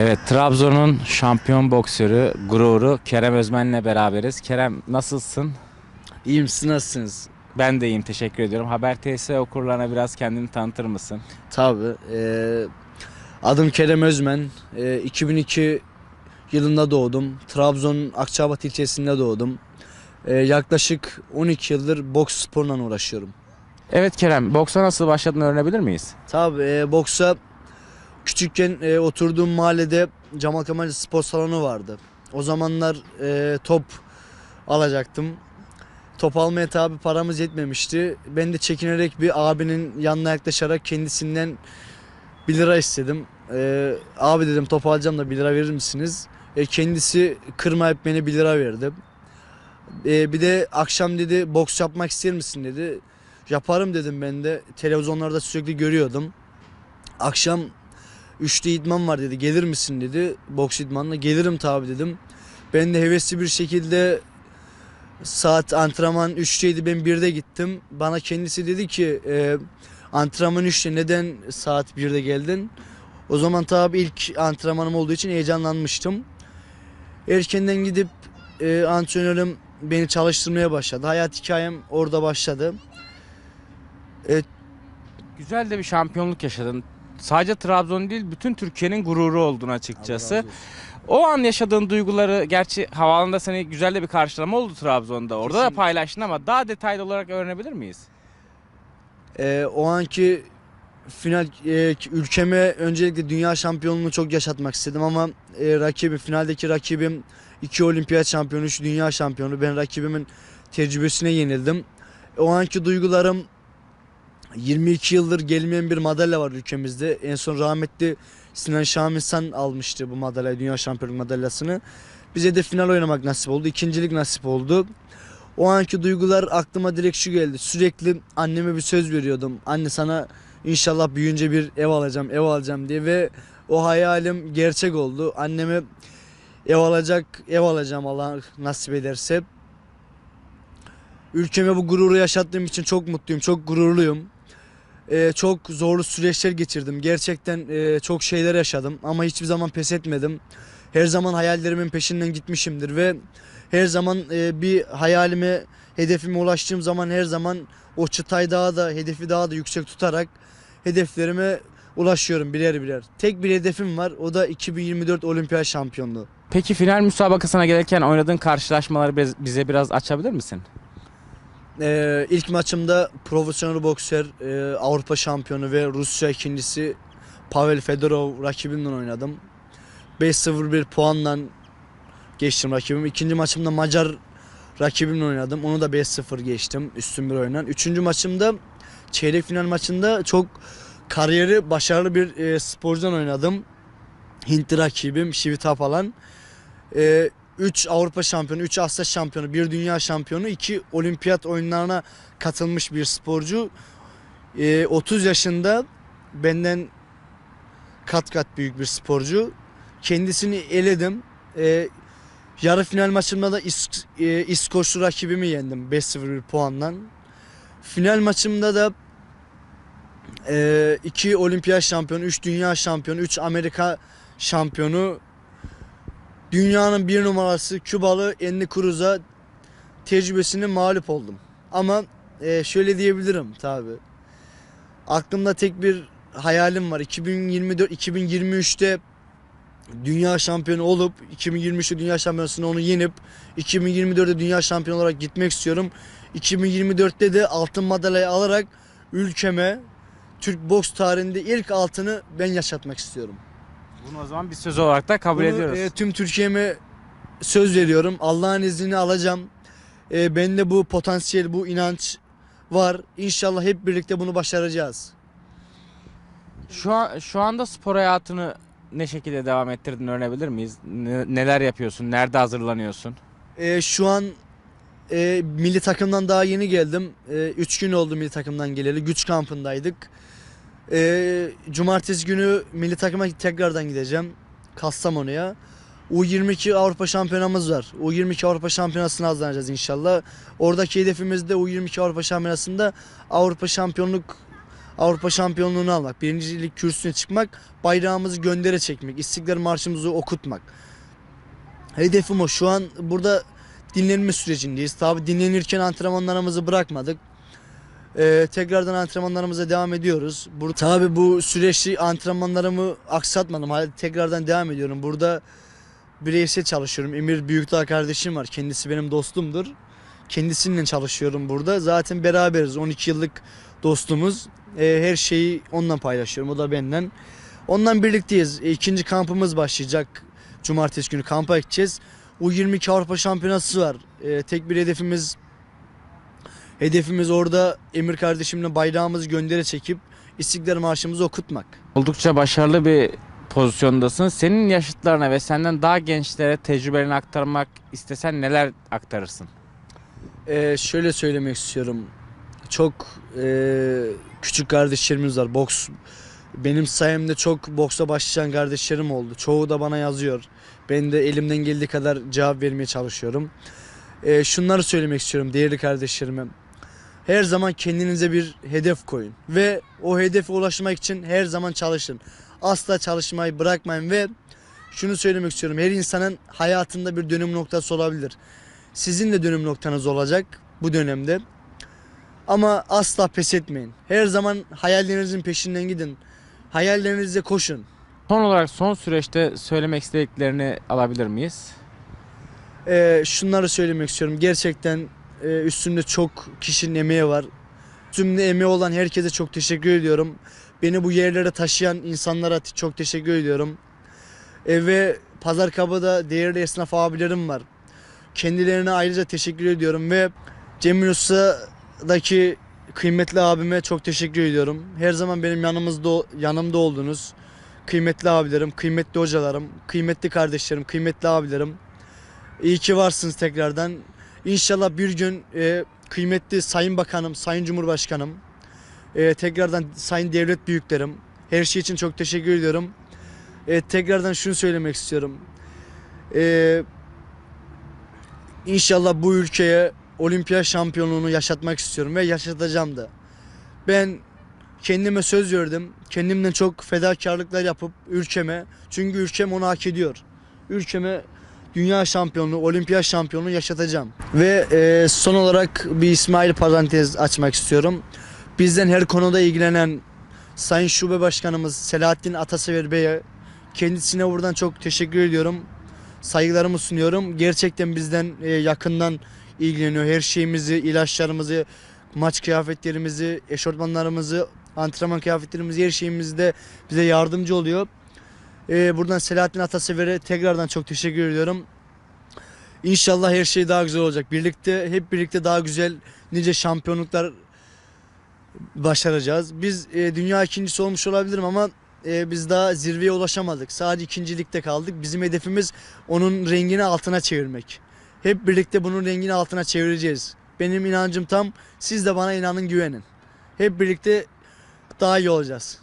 Evet, Trabzon'un şampiyon boksörü, gururu Kerem Özmen'le beraberiz. Kerem nasılsın? İyiyim siz nasılsınız? Ben de iyiyim, teşekkür ediyorum. Haber TS okurlarına biraz kendini tanıtır mısın? Tabii. eee, adım Kerem Özmen. Eee, 2002 yılında doğdum. Trabzon'un Akçabat ilçesinde doğdum. Eee, yaklaşık 12 yıldır boks sporuna uğraşıyorum. Evet Kerem, boksa nasıl başladığını öğrenebilir miyiz? Tabii eee, boksa küçükken eee, oturduğum mahallede Cemal Kemal spor salonu vardı. O zamanlar eee, top alacaktım. Top almaya tabi paramız yetmemişti. Ben de çekinerek bir abinin yanına yaklaşarak kendisinden 1 lira istedim. Eee, abi dedim top alacağım da 1 lira verir misiniz? E, kendisi kırmayıp beni 1 lira verdi. E, bir de akşam dedi boks yapmak ister misin dedi. Yaparım dedim ben de. Televizyonlarda sürekli görüyordum. Akşam 3'te idman var dedi. Gelir misin dedi. Boks idmanına. Gelirim tabi dedim. Ben de hevesli bir şekilde saat antrenman 3'teydi ben 1'de gittim. Bana kendisi dedi ki e, antrenman 3'te neden saat 1'de geldin? O zaman tabi ilk antrenmanım olduğu için heyecanlanmıştım. Erkenden gidip e, antrenörüm beni çalıştırmaya başladı. Hayat hikayem orada başladı. Güzel de bir şampiyonluk yaşadın. Sadece Trabzon değil, bütün Türkiye'nin gururu oldun açıkçası. O an yaşadığın duyguları, gerçi havaalanında seni güzel de bir karşılama oldu Trabzon'da. Orada da Kesinlikle. paylaştın ama daha detaylı olarak öğrenebilir miyiz? Ee, o anki final e, ülkeme öncelikle dünya şampiyonluğunu çok yaşatmak istedim ama e, rakibi finaldeki rakibim iki olimpiyat şampiyonu, üç dünya şampiyonu. Ben rakibimin tecrübesine yenildim. O anki duygularım 22 yıldır gelmeyen bir madalya var ülkemizde. En son rahmetli Sinan Şahinsan almıştı bu madalyayı, dünya şampiyonluk madalyasını. Bize de final oynamak nasip oldu. ikincilik nasip oldu. O anki duygular aklıma direkt şu geldi. Sürekli anneme bir söz veriyordum. Anne sana inşallah büyüyünce bir ev alacağım, ev alacağım diye ve o hayalim gerçek oldu. Anneme ev alacak, ev alacağım Allah nasip ederse. Ülkeme bu gururu yaşattığım için çok mutluyum, çok gururluyum. Ee, çok zorlu süreçler geçirdim. Gerçekten e, çok şeyler yaşadım ama hiçbir zaman pes etmedim. Her zaman hayallerimin peşinden gitmişimdir ve her zaman e, bir hayalime, hedefime ulaştığım zaman her zaman o çıtayı daha da, hedefi daha da yüksek tutarak hedeflerime ulaşıyorum birer birer. Tek bir hedefim var o da 2024 olimpiyat şampiyonluğu. Peki final müsabakasına gelirken oynadığın karşılaşmaları biz- bize biraz açabilir misin? Ee, ilk maçımda profesyonel boksör, e, Avrupa şampiyonu ve Rusya ikincisi Pavel Fedorov rakibimle oynadım. 5-0 bir puanla geçtim rakibim. İkinci maçımda Macar rakibimle oynadım. Onu da 5-0 geçtim üstün bir oyundan. Üçüncü maçımda çeyrek final maçında çok kariyeri başarılı bir e, sporcudan oynadım. Hintli rakibim Şivita falan. 3 Avrupa şampiyonu, 3 Asya şampiyonu, 1 dünya şampiyonu, 2 olimpiyat oyunlarına katılmış bir sporcu. Ee, 30 yaşında benden kat kat büyük bir sporcu. Kendisini eledim. Ee, yarı final maçımda da İs, e, İskoçlu rakibimi yendim 5-0 bir puanla. Final maçımda da 2 olimpiyat şampiyonu, 3 dünya şampiyonu, 3 Amerika şampiyonu dünyanın bir numarası Kübalı Enli Cruz'a tecrübesini mağlup oldum. Ama e, şöyle diyebilirim tabi. Aklımda tek bir hayalim var. 2024 2023'te dünya şampiyonu olup 2023'te dünya şampiyonasını onu yenip 2024'te dünya şampiyonu olarak gitmek istiyorum. 2024'te de altın madalyayı alarak ülkeme Türk boks tarihinde ilk altını ben yaşatmak istiyorum. Bunu o zaman bir söz olarak da kabul Bunu, ediyoruz. e, tüm Türkiye'me söz veriyorum. Allah'ın izniyle alacağım. E, bende bu potansiyel, bu inanç var. İnşallah hep birlikte bunu başaracağız. Şu an şu anda spor hayatını ne şekilde devam ettirdiğini öğrenebilir miyiz? Ne- neler yapıyorsun? Nerede hazırlanıyorsun? E, şu an e, milli takımdan daha yeni geldim. 3 gün oldu milli takımdan geleli. Güç kampındaydık. E, cumartesi günü milli takıma tekrardan gideceğim. Kastamonu'ya. U22 Avrupa Şampiyonamız var. U22 Avrupa Şampiyonası'na hazırlanacağız inşallah. Oradaki hedefimiz de U22 Avrupa Şampiyonası'nda Avrupa Şampiyonluk Avrupa şampiyonluğunu almak, birincilik kürsüsüne çıkmak, bayrağımızı göndere çekmek, İstiklal Marşımızı okutmak. Hedefim o. Şu an burada dinlenme sürecindeyiz. Tabi dinlenirken antrenmanlarımızı bırakmadık. Ee, tekrardan antrenmanlarımıza devam ediyoruz. Burada tabi bu süreçte antrenmanlarımı aksatmadım. Hala tekrardan devam ediyorum. Burada bireysel çalışıyorum. Emir Büyükdağ kardeşim var. Kendisi benim dostumdur. Kendisiyle çalışıyorum burada. Zaten beraberiz. 12 yıllık dostumuz. Ee, her şeyi onunla paylaşıyorum. O da benden. Ondan birlikteyiz. E, İkinci kampımız başlayacak. Cumartesi günü kampa gideceğiz. U22 Avrupa Şampiyonası var. Ee, tek bir hedefimiz hedefimiz orada Emir kardeşimle bayrağımızı göndere çekip İstiklal Marşımızı okutmak. Oldukça başarılı bir pozisyondasın. Senin yaşıtlarına ve senden daha gençlere tecrübelerini aktarmak istesen neler aktarırsın? Ee, şöyle söylemek istiyorum. Çok ee, küçük kardeşlerimiz var. Boks benim sayemde çok boksa başlayan kardeşlerim oldu. Çoğu da bana yazıyor. Ben de elimden geldiği kadar cevap vermeye çalışıyorum. Ee, şunları söylemek istiyorum değerli kardeşlerime. Her zaman kendinize bir hedef koyun ve o hedefe ulaşmak için her zaman çalışın. Asla çalışmayı bırakmayın ve şunu söylemek istiyorum. Her insanın hayatında bir dönüm noktası olabilir. Sizin de dönüm noktanız olacak bu dönemde. Ama asla pes etmeyin. Her zaman hayallerinizin peşinden gidin. Hayallerinize koşun. Son olarak son süreçte söylemek istediklerini alabilir miyiz? Ee, şunları söylemek istiyorum. Gerçekten e, üstümde çok kişinin emeği var. Üstümde emeği olan herkese çok teşekkür ediyorum. Beni bu yerlere taşıyan insanlara çok teşekkür ediyorum. E, ve Pazar Kabı'da değerli esnaf abilerim var. Kendilerine ayrıca teşekkür ediyorum ve Cemil Usta'daki kıymetli abime çok teşekkür ediyorum. Her zaman benim yanımızda yanımda oldunuz. Kıymetli abilerim, kıymetli hocalarım, kıymetli kardeşlerim, kıymetli abilerim. İyi ki varsınız tekrardan. İnşallah bir gün e, kıymetli Sayın Bakanım, Sayın Cumhurbaşkanım, e, tekrardan Sayın Devlet Büyüklerim, her şey için çok teşekkür ediyorum. E, tekrardan şunu söylemek istiyorum. E, İnşallah bu ülkeye olimpiyat şampiyonluğunu yaşatmak istiyorum ve yaşatacağım da. Ben kendime söz verdim. Kendimden çok fedakarlıklar yapıp ülkeme, çünkü ülkem onu hak ediyor. Ülkeme dünya şampiyonluğu, olimpiyat şampiyonluğu yaşatacağım. Ve e, son olarak bir İsmail parantez açmak istiyorum. Bizden her konuda ilgilenen Sayın Şube Başkanımız Selahattin Atasever Bey'e kendisine buradan çok teşekkür ediyorum. Saygılarımı sunuyorum. Gerçekten bizden e, yakından ilgileniyor. Her şeyimizi, ilaçlarımızı, maç kıyafetlerimizi, eşortmanlarımızı, antrenman kıyafetlerimizi, her şeyimizde bize yardımcı oluyor. E, buradan Selahattin Atasever'e tekrardan çok teşekkür ediyorum. İnşallah her şey daha güzel olacak. Birlikte, hep birlikte daha güzel nice şampiyonluklar başaracağız. Biz e, dünya ikincisi olmuş olabilirim ama e, biz daha zirveye ulaşamadık. Sadece ikincilikte kaldık. Bizim hedefimiz onun rengini altına çevirmek. Hep birlikte bunun rengini altına çevireceğiz. Benim inancım tam. Siz de bana inanın güvenin. Hep birlikte daha iyi olacağız.